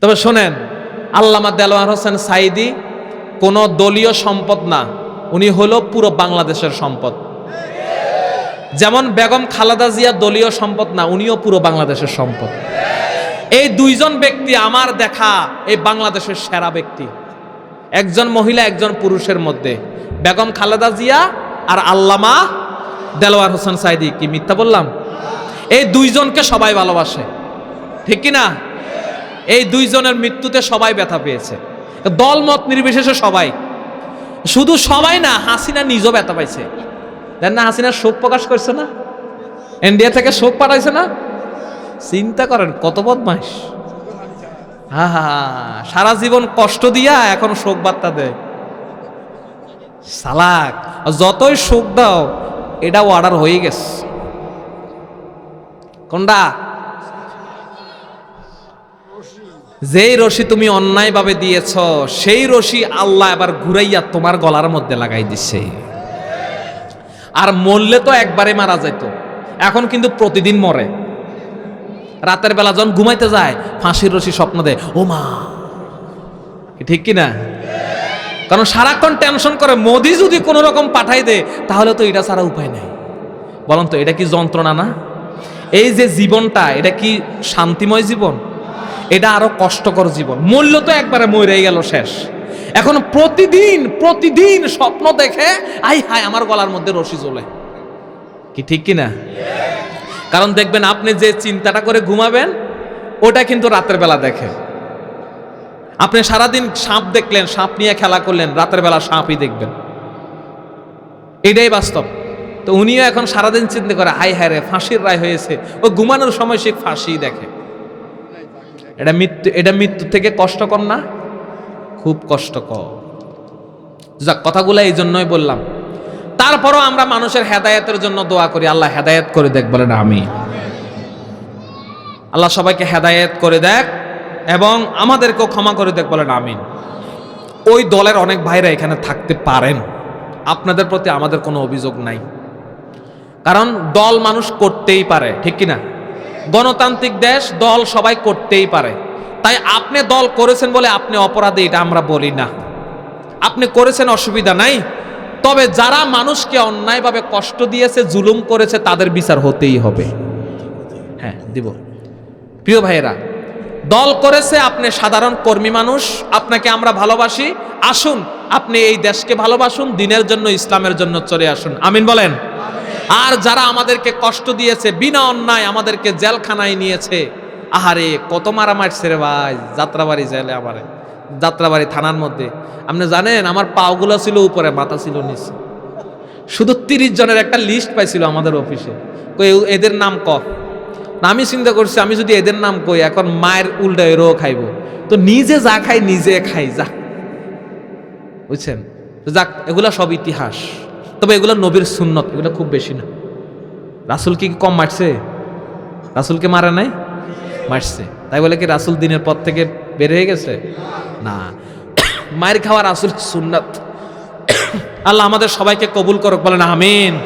তবে শোনেন, আল্লামা দেলোয়ার হোসেন সাইদি কোনো দলীয় সম্পদ না, উনি হলো পুরো বাংলাদেশের সম্পদ। যেমন বেগম খালেদা জিয়া দলীয় সম্পদ না, উনিও পুরো বাংলাদেশের সম্পদ। এই দুইজন ব্যক্তি আমার দেখা, এই বাংলাদেশের সেরা ব্যক্তি। একজন মহিলা, একজন পুরুষের মধ্যে। বেগম খালেদা জিয়া আর আল্লামা দেলোয়ার হোসেন সাইদি কি মিথ্যা বললাম? এই দুইজনকে সবাই ভালোবাসে। ঠিক কি না? এই দুইজনের মৃত্যুতে সবাই ব্যথা পেয়েছে। দলমত নির্বিশেষে সবাই। শুধু সবাই না হাসিনা নিজও ব্যথা পাইছে। দেন না হাসিনা শোক প্রকাশ করছে না? ইন্ডিয়া থেকে শোক পাঠাইছে না? চিন্তা করেন কত বদমাইশ। হা হা হা, সারা জীবন কষ্ট দিয়া এখন শোক বার্তা দেয়। সালাক যতই শোক দাও এটা অর্ডার হয়ে গেছে। কোনটা? যেই রশি তুমি অন্যায়ভাবে দিয়েছ, সেই রশি আল্লাহ এবার ঘুরাইয়া তোমার গলার মধ্যে লাগাই দিচ্ছে আর মরলে তো একবারে মারা যাইতো। এখন কিন্তু প্রতিদিন মরে। রাতের বেলা যখন ঘুমাইতে যায়, ফাঁসির রশি স্বপ্ন দেয়, ও মা! ঠিক কি না কারণ সারাক্ষণ টেনশন করে, মোদি যদি কোনো রকম পাঠাই দেয়, তাহলে তো এটা ছাড়া উপায় নাই। বলুন তো, এটা কি যন্ত্রণা না? এই যে জীবনটা, এটা কি শান্তিময় জীবন? এটা আরও কষ্টকর জীবন। মূল্য তো একবারে মরে গেল শেষ। এখন প্রতিদিন প্রতিদিন স্বপ্ন দেখে আই হায় আমার গলার মধ্যে রশি জ্বলে। কি ঠিক কি না কারণ দেখবেন আপনি যে চিন্তাটা করে ঘুমাবেন, ওটা কিন্তু রাতের বেলা দেখে। আপনি সারাদিন সাপ দেখলেন, সাপ নিয়ে খেলা করলেন, রাতের বেলা সাপই দেখবেন। এটাই বাস্তব। তো উনিও এখন সারাদিন চিন্তা করে, হাই হায় রে, ফাঁসির রায় হয়েছে। ও ঘুমানোর সময় সে ফাঁসি দেখে। এটা মৃত্যু এটা মৃত্যু থেকে কষ্টকর না? খুব কষ্টকর। যাক, কথাগুলো এই জন্যই বললাম। তারপরও আমরা মানুষের হেদায়েতের জন্য দোয়া করি। আল্লাহ হেদায়েত করে দেখ, বলেন আমি আল্লাহ সবাইকে হেদায়েত করে দেখ এবং আমাদেরকেও ক্ষমা করে দেখ, বলেন আমিন। ওই দলের অনেক ভাইরা এখানে থাকতে পারেন। আপনাদের প্রতি আমাদের কোনো অভিযোগ নাই। কারণ দল মানুষ করতেই পারে, ঠিক কি না গণতান্ত্রিক দেশ, দল সবাই করতেই পারে। তাই আপনি দল করেছেন বলে আপনি অপরাধী, এটা আমরা বলি না। আপনি করেছেন অসুবিধা নাই, তবে যারা মানুষকে অন্যায়ভাবে কষ্ট দিয়েছে, জুলুম করেছে, তাদের বিচার হতেই হবে। হ্যাঁ দিব। প্রিয় ভাইয়েরা, দল করেছে, আপনি সাধারণ কর্মী মানুষ, আপনাকে আমরা ভালোবাসি। আসুন, আপনি এই দেশকে ভালোবাসুন, দিনের জন্য, ইসলামের জন্য চলে আসুন। আমিন বলেন। আর যারা আমাদেরকে কষ্ট দিয়েছে, বিনা অন্যায় আমাদেরকে জেলখানায় নিয়েছে। আহারে, কত মারা মারছে রে ভাই, যাত্রাবাড়ি জেলে আমারে। যাত্রাবাড়ি থানার মধ্যে। আপনি জানেন, আমার পাওগুলো ছিল উপরে, মাথা ছিল নিচে। শুধু তিরিশ জনের একটা লিস্ট পাইছিল আমাদের অফিসে। এদের নাম ক? আমি চিন্তা করছি, আমি যদি এদের নাম কই, এখন মায়ের উল্টা এরও খাইব। তো নিজে যা খাই, নিজে খাই, যা। বুঝছেন? যাক, এগুলা সব ইতিহাস। তবে এগুলো নবীর সুন্নত, এগুলো খুব বেশি না। রাসুল কি কম মারছে? রাসুলকে মারা নাই? মারছে। তাই বলে কি রাসুল দিনের পর থেকে বের হয়ে গেছে? না। মায়ের খাওয়া রাসুল সুন্নত। আল্লাহ আমাদের সবাইকে কবুল করুক, বলেন আমিন।